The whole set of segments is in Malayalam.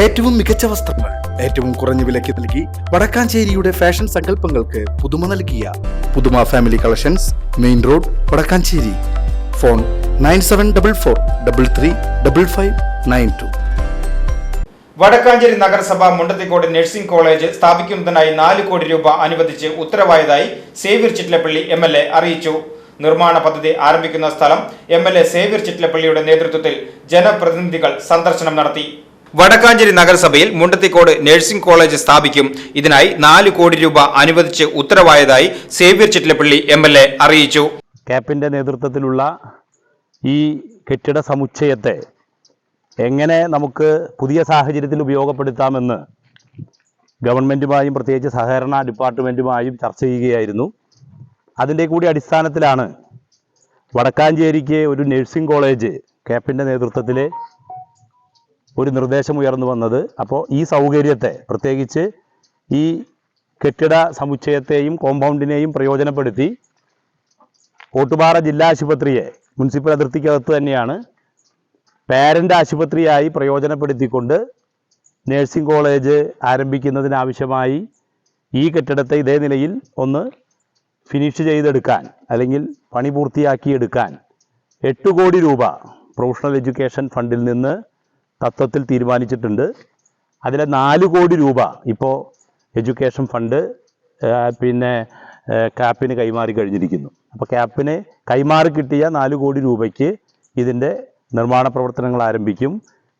ഏറ്റവും മികച്ച വസ്ത്രങ്ങൾ ഏറ്റവും കുറഞ്ഞ വിലയ്ക്ക് നൽകി വടക്കാഞ്ചേരിയുടെ ഫാഷൻ സങ്കല്പങ്ങൾക്ക് പുതുമ നൽകിയ പുതുമ family collections main road Vadakkanchery. Phone nine seven double four double three double five nine two. Vadakkanchery നഗരസഭ മുണ്ടത്തിക്കോട് നഴ്സിംഗ് കോളേജ് സ്ഥാപിക്കുന്നതിനായി നാല് കോടി രൂപ അനുവദിച്ച് ഉത്തരവായതായി Xavier Chittilappally M L A അറിയിച്ചു. നിർമ്മാണ പദ്ധതി ആരംഭിക്കുന്ന സ്ഥലം എം എൽ എ സേവ്യർ ചിറ്റിലപ്പള്ളിയുടെ നേതൃത്വത്തിൽ ജനപ്രതിനിധികൾ സന്ദർശനം നടത്തി. വടക്കാഞ്ചേരി നഗരസഭയിൽ മുണ്ടത്തിക്കോട് നഴ്സിംഗ് കോളേജ് സ്ഥാപിക്കും. ഇതിനായി നാല് കോടി രൂപ അനുവദിച്ച് ഉത്തരവായതായി Xavier Chittilappally M L A അറിയിച്ചു. ക്യാപ്പിന്റെ നേതൃത്വത്തിലുള്ള ഈ കെട്ടിട സമുച്ചയത്തെ എങ്ങനെ നമുക്ക് പുതിയ സാഹചര്യത്തിൽ ഉപയോഗപ്പെടുത്താമെന്ന് ഗവൺമെന്റുമായും പ്രത്യേകിച്ച് സഹകരണ ഡിപ്പാർട്ട്മെന്റുമായും ചർച്ച ചെയ്യുകയായിരുന്നു. അതിന്റെ കൂടി അടിസ്ഥാനത്തിലാണ് വടക്കാഞ്ചേരിക്ക് ഒരു നഴ്സിംഗ് കോളേജ് ക്യാപ്പിന്റെ നേതൃത്വത്തിൽ ഒരു നിർദ്ദേശം ഉയർന്നു വന്നത്. അപ്പോൾ ഈ സൗകര്യത്തെ പ്രത്യേകിച്ച് ഈ കെട്ടിട സമുച്ചയത്തെയും കോമ്പൗണ്ടിനെയും പ്രയോജനപ്പെടുത്തി ഓട്ടുപാറ ജില്ലാ ആശുപത്രിയെ മുനിസിപ്പൽ അതിർത്തിക്കകത്ത് തന്നെയാണ് പാരന്റ് ആശുപത്രിയായി പ്രയോജനപ്പെടുത്തിക്കൊണ്ട് നേഴ്സിംഗ് കോളേജ് ആരംഭിക്കുന്നതിനാവശ്യമായി ഈ കെട്ടിടത്തെ ഇതേ നിലയിൽ ഒന്ന് ഫിനിഷ് ചെയ്തെടുക്കാൻ അല്ലെങ്കിൽ പണി പൂർത്തിയാക്കിയെടുക്കാൻ എട്ട് കോടി രൂപ പ്രൊഫഷണൽ എഡ്യൂക്കേഷൻ ഫണ്ടിൽ നിന്ന് തത്വത്തിൽ തീരുമാനിച്ചിട്ടുണ്ട്. അതിലെ നാല് കോടി രൂപ ഇപ്പോൾ എഡ്യൂക്കേഷൻ ഫണ്ട് പിന്നെ ക്യാപ്പിന് കൈമാറി കഴിഞ്ഞിരിക്കുന്നു. അപ്പോൾ ക്യാപ്പിന് കൈമാറി കിട്ടിയ നാല് കോടി രൂപയ്ക്ക് ഇതിന്റെ നിർമ്മാണ പ്രവർത്തനങ്ങൾ ആരംഭിക്കും.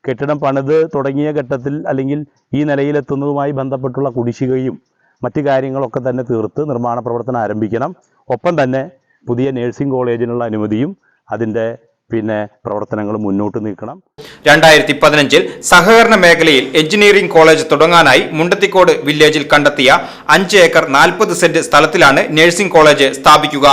കെട്ടിടം പണിത് തുടങ്ങിയ ഘട്ടത്തിൽ അല്ലെങ്കിൽ ഈ നിലയിലെത്തുന്നതുമായി ബന്ധപ്പെട്ടുള്ള കുടിശ്ശികയും മറ്റു കാര്യങ്ങളൊക്കെ തന്നെ തീർത്ത് നിർമ്മാണ പ്രവർത്തനം ആരംഭിക്കണം. ഒപ്പം തന്നെ പുതിയ നേഴ്സിംഗ് കോളേജിനുള്ള അനുമതിയും അതിന്റെ പിന്നെ പ്രവർത്തനങ്ങൾ മുന്നോട്ട് നീക്കണം. രണ്ടായിരത്തി പതിനഞ്ചിൽ സഹകരണ മേഖലയിൽ എഞ്ചിനീയറിംഗ് കോളേജ് തുടങ്ങാനായി മുണ്ടത്തിക്കോട് വില്ലേജിൽ കണ്ടെത്തിയ അഞ്ച് ഏക്കർ നാൽപ്പത് സെന്റ് സ്ഥലത്തിലാണ് നഴ്സിംഗ് കോളേജ് സ്ഥാപിക്കുക.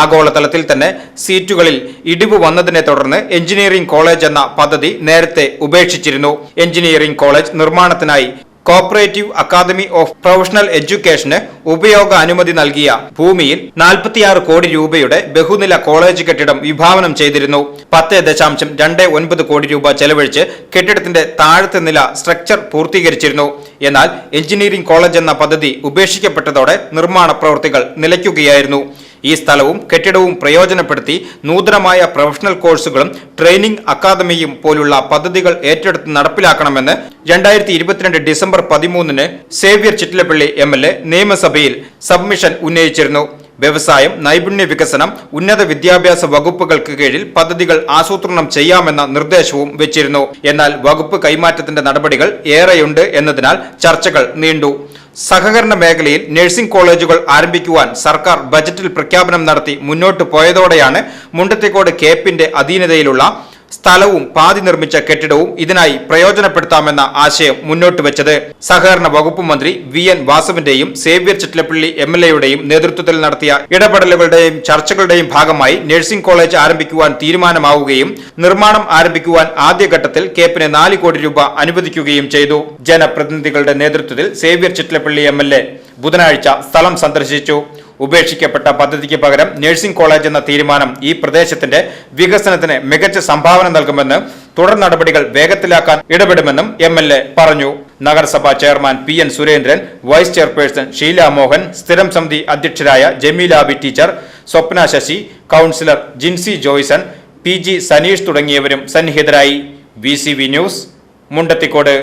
ആഗോളതലത്തിൽ തന്നെ സീറ്റുകളിൽ ഇടിവ് വന്നതിനെ തുടർന്ന് എഞ്ചിനീയറിംഗ് കോളേജ് എന്ന പദ്ധതി നേരത്തെ ഉപേക്ഷിച്ചിരുന്നു. എഞ്ചിനീയറിംഗ് കോളേജ് നിർമ്മാണത്തിനായി കോപ്പറേറ്റീവ് അക്കാദമി ഓഫ് പ്രൊഫഷണൽ എഡ്യൂക്കേഷന് ഉപയോഗ അനുമതി നൽകിയ ഭൂമിയിൽ നാൽപ്പത്തിയാറ് കോടി രൂപയുടെ ബഹുനില കോളേജ് കെട്ടിടം വിഭാവനം ചെയ്തിരുന്നു. പത്ത് ദശാംശം രണ്ട് ഒൻപത് കോടി രൂപ ചെലവഴിച്ച് കെട്ടിടത്തിന്റെ താഴത്തെ നില സ്ട്രക്ചർ പൂർത്തീകരിച്ചിരുന്നു. എന്നാൽ എഞ്ചിനീയറിംഗ് കോളേജ് എന്ന പദ്ധതി ഉപേക്ഷിക്കപ്പെട്ടതോടെ നിർമ്മാണ പ്രവൃത്തികൾ നിലയ്ക്കുകയായിരുന്നു. ഈ സ്ഥലവും കെട്ടിടവും പ്രയോജനപ്പെടുത്തി നൂതനമായ പ്രൊഫഷണൽ കോഴ്സുകളും ട്രെയിനിംഗ് അക്കാദമിയും പോലുള്ള പദ്ധതികൾ ഏറ്റെടുത്ത് നടപ്പിലാക്കണമെന്ന് രണ്ടായിരത്തി ഇരുപത്തിരണ്ട് ഡിസംബർ പതിമൂന്നിന് Xavier Chittilappally M L A നിയമസഭയിൽ സബ്മിഷൻ ഉന്നയിച്ചിരുന്നു. വ്യവസായം നൈപുണ്യ വികസനം ഉന്നത വിദ്യാഭ്യാസ വകുപ്പുകൾക്ക് കീഴിൽ പദ്ധതികൾ ആസൂത്രണം ചെയ്യാമെന്ന നിർദ്ദേശവും വെച്ചിരുന്നു. എന്നാൽ വകുപ്പ് കൈമാറ്റത്തിന്റെ നടപടികൾ ഏറെയുണ്ട് എന്നതിനാൽ ചർച്ചകൾ നീണ്ടു. സഹകരണ മേഖലയിൽ നഴ്സിംഗ് കോളേജുകൾ ആരംഭിക്കുവാൻ സർക്കാർ ബജറ്റിൽ പ്രഖ്യാപനം നടത്തി മുന്നോട്ട് പോയതോടെയാണ് മുണ്ടത്തിക്കോട് കേപ്പിന്റെ അധീനതയിലുള്ള സ്ഥലവും പാതി നിർമ്മിച്ച കെട്ടിടവും ഇതിനായി പ്രയോജനപ്പെടുത്താമെന്ന ആശയം മുന്നോട്ട് വെച്ചത്. സഹകരണ വകുപ്പ് മന്ത്രി വി എൻ വാസവന്റെയും സേവ്യർ ചിറ്റലപ്പള്ളി എം എൽ എയുടെയും നേതൃത്വത്തിൽ നടത്തിയ ഇടപെടലുകളുടെയും ചർച്ചകളുടെയും ഭാഗമായി നഴ്സിംഗ് കോളേജ് ആരംഭിക്കുവാൻ തീരുമാനമാവുകയും നിർമ്മാണം ആരംഭിക്കുവാൻ ആദ്യഘട്ടത്തിൽ കേപ്പിന് നാല് കോടി രൂപ അനുവദിക്കുകയും ചെയ്തു. ജനപ്രതിനിധികളുടെ നേതൃത്വത്തിൽ സേവ്യർ ചിറ്റലപ്പള്ളി എം ബുധനാഴ്ച സ്ഥലം സന്ദർശിച്ചു. ഉപേക്ഷിക്കപ്പെട്ട പദ്ധതിക്ക് പകരം നഴ്സിംഗ് കോളേജ് എന്ന തീരുമാനം ഈ പ്രദേശത്തിന്റെ വികസനത്തിന് മികച്ച സംഭാവന നൽകുമെന്ന് തുടർ നടപടികൾ വേഗത്തിലാക്കാൻ ഇടപെടുമെന്നും എം എൽ എ പറഞ്ഞു. നഗരസഭാ chairman P N Surendran vice chairperson Sheela Mohan സ്ഥിരം സമിതി അധ്യക്ഷരായ Jameela B teacher Swapna Sasi councillor Jincy Joyson P G Saneesh തുടങ്ങിയവരും സന്നിഹിതരായി. V news Mundathikode.